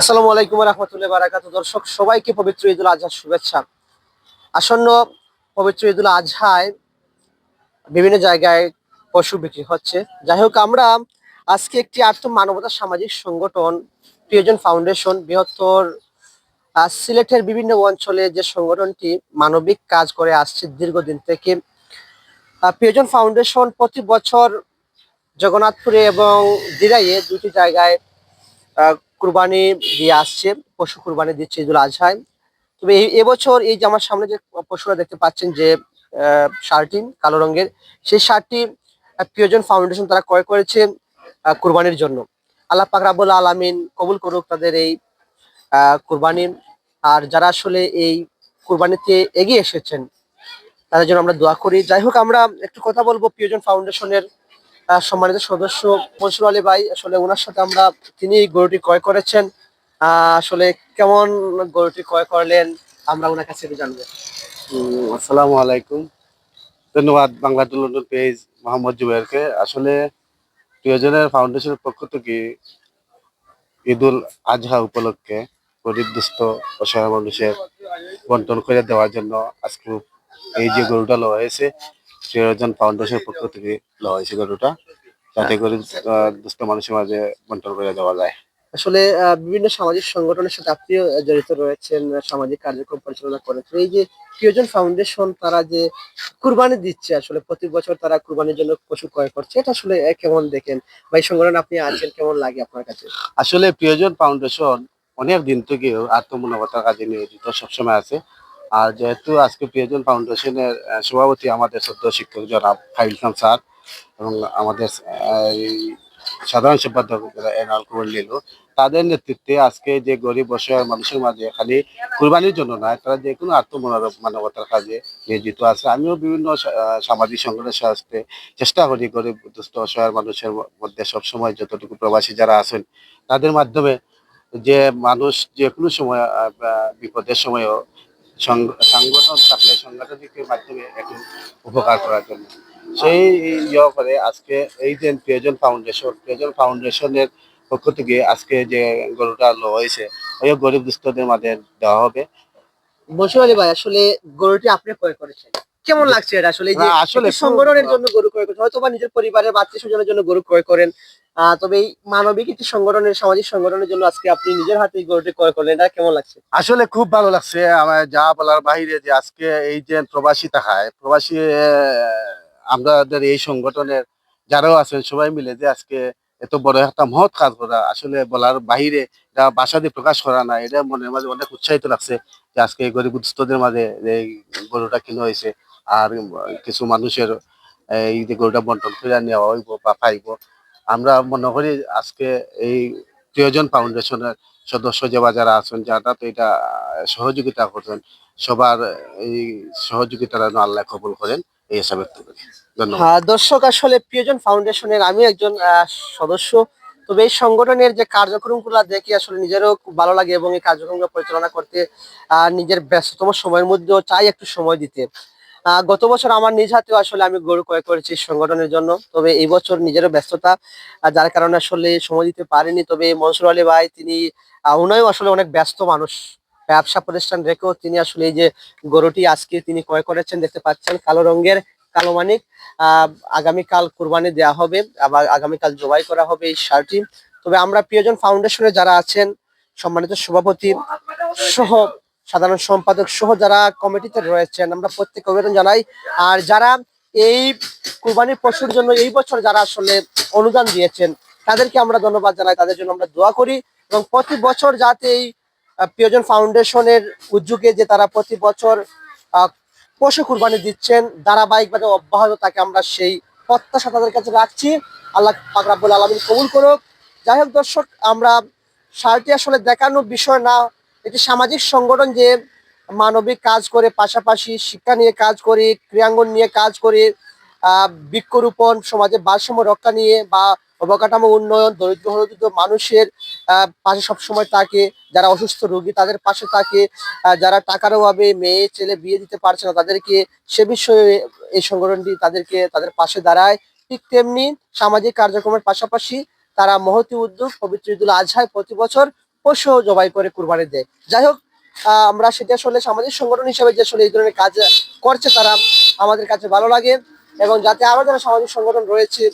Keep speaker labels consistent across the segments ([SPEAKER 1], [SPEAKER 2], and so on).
[SPEAKER 1] আসসালামু আলাইকুম রহমতুল্লাহ বারাকাতু দর্শক, সবাইকে পবিত্র ঈদুল আজহার শুভেচ্ছা। আসন্ন পবিত্র ঈদুল আজহায় বিভিন্ন জায়গায় পশু বিক্রি হচ্ছে। যাই হোক, আমরা আজকে একটি আর্থ মানবতা সামাজিক সংগঠন, প্রিয়জন ফাউন্ডেশন, বৃহত্তর সিলেটের বিভিন্ন অঞ্চলে যে সংগঠনটি মানবিক কাজ করে আসছে দীর্ঘদিন থেকে প্রিয়জন ফাউন্ডেশন প্রতি বছর জগন্নাথপুরে এবং দিরাইয়ে দুটি জায়গায় কুরবানি দিয়ে আসছে, পশু কুরবানি দিচ্ছে ঈদুল আজহায়। তবে এই এবছর এই যে আমার সামনে যে পশুরা দেখতে পাচ্ছেন যে শার্টটি কালো রঙের, সেই শার্টটি প্রিয়জন ফাউন্ডেশন তারা ক্রয় করেছে কুরবানির জন্য। আল্লাহ পাক রাবুল আলামিন কবুল করুক তাদের এই কুরবানি। আর যারা আসলে এই কুরবানিতে এগিয়ে এসেছেন, তাদের জন্য আমরা দোয়া করি। যাই হোক, আমরা একটু কথা বলব প্রিয়জন ফাউন্ডেশনের সম্মানিত সদস্য মনসুর আলী ভাই, আসলে ওনার সাথে আমরা তিনি গরুটি ক্রয় করেছেন। আসলে কেমন গরুটি ক্রয় করলেন, আমরা ওনার কাছে জানব।
[SPEAKER 2] আসসালামু আলাইকুম। ধন্যবাদ বাংলা লন্ডন পেজ মোহাম্মদ জুবেরকে আসলে প্রিয়জনের ফাউন্ডেশনের পক্ষ থেকে ঈদুল আজহা উপলক্ষে গরিব দুস্থ অসহায় মানুষের বন্টন করে দেওয়ার জন্য আজকে এই যে গরুটা লওয়া হয়েছে প্রিয়জন ফাউন্ডেশনের পক্ষ থেকে লওয়া হয়েছে গরুটা। যাতে আহ, দুস্থ মানুষের মাঝে বন্টন করে দেওয়া যায়।
[SPEAKER 1] আসলে বিভিন্ন সামাজিক সংগঠনের সাথে আপনিও জড়িত রয়েছেন সামাজিক কার্যক্রম পরিচালনা করেছেন। এই যে প্রিয়জন ফাউন্ডেশন তারা যে কুরবানি দিচ্ছে আসলে প্রতি বছর তারা কুরবানির জন্য পশু ক্রয় করছে এটা আসলে কেমন দেখেন? বা এই সংগঠন আপনি আছেন কেমন লাগে আপনার কাছে?
[SPEAKER 2] আসলে প্রিয়জন ফাউন্ডেশন অনেক দিন থেকে আত্মমূলকতার কাজে নিয়োজিত সবসময় আছে। আর যেহেতু আজকে প্রিয়জন ফাউন্ডেশনের সভাপতি আমাদের সদ্য শিক্ষক জনাব ফাইল খান স্যার এবং আমাদের সাধারণ সম্পাদক এনাল কুমার লিলু, তাদের নেতৃত্বে আজকে যে গরিব অসহায় মানুষের মাঝে খালি কুরবানির জন্য নয়, তারা যে কোনো আত্মমনোরব মানবতার কাজে নিয়োজিত আছে। আমিও বিভিন্ন সামাজিক সংগঠনের সাথে চেষ্টা করি গরিব, দুস্থ, অসহায় মানুষের মধ্যে সবসময় যতটুকু প্রবাসী যারা আছেন, তাদের মাধ্যমে যে মানুষ যে কোনো সময় বিপদের সময়ও সংগঠন থাকলে সংগঠনের মাধ্যমে একটু উপকার করার জন্য। সেই ইয়ে করে আজকে এই যে প্রিয়জন ফাউন্ডেশন প্রিয়জন ফাউন্ডেশনের পক্ষ থেকে আজকে যে গরুটা লো হয়েছে ওই গরিব দুস্থদের মাঝে দেওয়া হবে।
[SPEAKER 1] মনসুর আলী ভাই আসলে গরুটি আপনি ক্রয় করেছেন। কেমন লাগছে এটা? আসলে যে
[SPEAKER 2] আসলে
[SPEAKER 1] সংগঠনের জন্য গরু ক্রয় করেন হয়তো বা নিজের পরিবারের বাচ্চা স্বজনের জন্য গরু ক্রয় করেন তবে এই মানবিক একটি সংগঠনের, সামাজিক সংগঠনের জন্য আজকে আপনি নিজের হাতে এই গরুটি ক্রয় করলেন। এটা কেমন লাগছে?
[SPEAKER 2] আসলে খুব ভালো লাগছে। আমার যা বলার বাইরে যে আজকে এই যে প্রবাসী থাকায় প্রবাসী আমাদের এই সংগঠনের যারাও আছেন সবাই মিলে যে আজকে এত বড় একটা মহৎ কাজ করা, আসলে বলার বাইরে এটা ভাষা দিয়ে প্রকাশ করা না, এটা মনের মাঝে অনেক উৎসাহিত লাগছে যে আজকে এই গরিব দুস্থদের মাঝে এই গরুটা কিনা হয়েছে আর কিছু মানুষের এই যে গরুটা বন্টন করে নেওয়া হইব বা পাইব। আমরা মনে করি আজকে এই প্রিয়জন ফাউন্ডেশনের সদস্য যে বা যারা আছেন, যারা তো এটা সহযোগিতা করছেন, সবার এই সহযোগিতা যেন আল্লাহ কবুল করেন, এই হিসাবে ধন্যবাদ।
[SPEAKER 1] হ্যাঁ দর্শক, আসলে প্রিয়জন ফাউন্ডেশনের আমি একজন সদস্য। তবে এই সংগঠনের যে কার্যক্রমগুলো দেখি আসলে নিজেরও খুব ভালো লাগে এবং এই কার্যক্রমগুলো পরিচালনা করতে নিজের ব্যস্ততম সময়ের মধ্যেও চাই একটু সময় দিতে। গত বছর আমার নিজ হাতেও আসলে আমি গরু ক্রয় করেছি সংগঠনের জন্য। তবে এই বছর নিজেরও ব্যস্ততা যার কারণে আসলে সময় দিতে পারিনি। তবে মনসুর আলী ভাই, তিনি উনিও আসলে অনেক ব্যস্ত মানুষ। ব্যবসা প্রতিষ্ঠান রেখেও তিনি আসলে এই যে গরুটি আজকে তিনি ক্রয় করেছেন, দেখতে পাচ্ছেন, কালো রঙের, কালো মানিক। আহ, আগামীকাল কোরবানি দেওয়া হবে, আবার আগামীকাল জবাই করা হবে এই সারটি। তবে আমরা প্রিয়জন ফাউন্ডেশনে যারা আছেন, সম্মানিত সভাপতি সহ সাধারণ সম্পাদক সহ যারা কমিটিতে রয়েছেন, আমরা প্রত্যেক অভিনন্দন জানাই। আর যারা এই কুরবানির পশুর জন্য এই বছর যারা আসলে অনুদান দিয়েছেন, তাদেরকে আমরা ধন্যবাদ জানাই। তাদের জন্য আমরা দোয়া করি এবং প্রতি বছর যাতে এই প্রিয়জন ফাউন্ডেশনের উদ্যোগে যে তারা প্রতি বছর পশু কুরবানি দিচ্ছেন, ধারাবাহিকভাবে অব্যাহত তাকে আমরা সেই প্রত্যাশা তাদের কাছে রাখছি। আল্লাহ পাক রাব্বুল আলামিন কবুল করুক। যাই হোক দর্শক, আমরা সারটি আসলে দেখানোর বিষয় না এটি সামাজিক সংগঠন যে মানবিক কাজ করে, পাশাপাশি শিক্ষা নিয়ে কাজ করে, ক্রিয়াঙ্গন নিয়ে কাজ করে বৃক্ষরোপণ, সমাজে ভারসাম্য রক্ষা নিয়ে বা অবকাঠামো উন্নয়ন, দরিদ্র মানুষের পাশে সবসময় থাকে, যারা অসুস্থ রোগী তাদের পাশে থাকে যারা টাকার অভাবে মেয়ে, ছেলে বিয়ে দিতে পারছে না তাদেরকে সে বিষয়ে এই সংগঠনটি তাদেরকে তাদের পাশে দাঁড়ায়। ঠিক তেমনি সামাজিক কার্যক্রমের পাশাপাশি তারা মহতি উদ্যোগ, পবিত্র ঈদুল আজহায় প্রতি বছর পশু জবাই করে কুরবানি দেয়। যাই হোক আমরা সেটা আসলে সামাজিক সংগঠন হিসেবে যে আসলে এই ধরনের কাজ করছে তারা আমাদের কাছে ভালো লাগে এবং যাতে আরও যারা সামাজিক সংগঠন রয়েছে,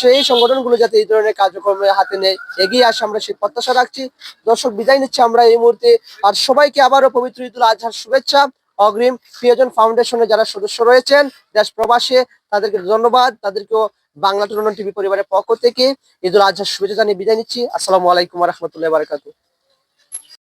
[SPEAKER 1] সেই সংগঠনগুলো যাতে এই ধরনের কার্যক্রমে হাতে নেয়, এগিয়ে আসে আমরা সেই প্রত্যাশা রাখছি। দর্শক, বিদায় নিচ্ছি আমরা এই মুহূর্তে। আর সবাইকে আবারও পবিত্র ঈদুল আজহার শুভেচ্ছা, অগ্রিম প্রিয়জন ফাউন্ডেশনের যারা সদস্য রয়েছেন, দেশ প্রবাসে, তাদেরকে ধন্যবাদ। তাদেরকেও বাংলা টুর্নামেন্ট টিভি পরিবারের পক্ষ থেকে ঈদুল আজহার শুভেচ্ছা জানিয়ে বিদায় নিচ্ছি। আসসালামু আলাইকুম রহমতুল্লাহ বারকাতু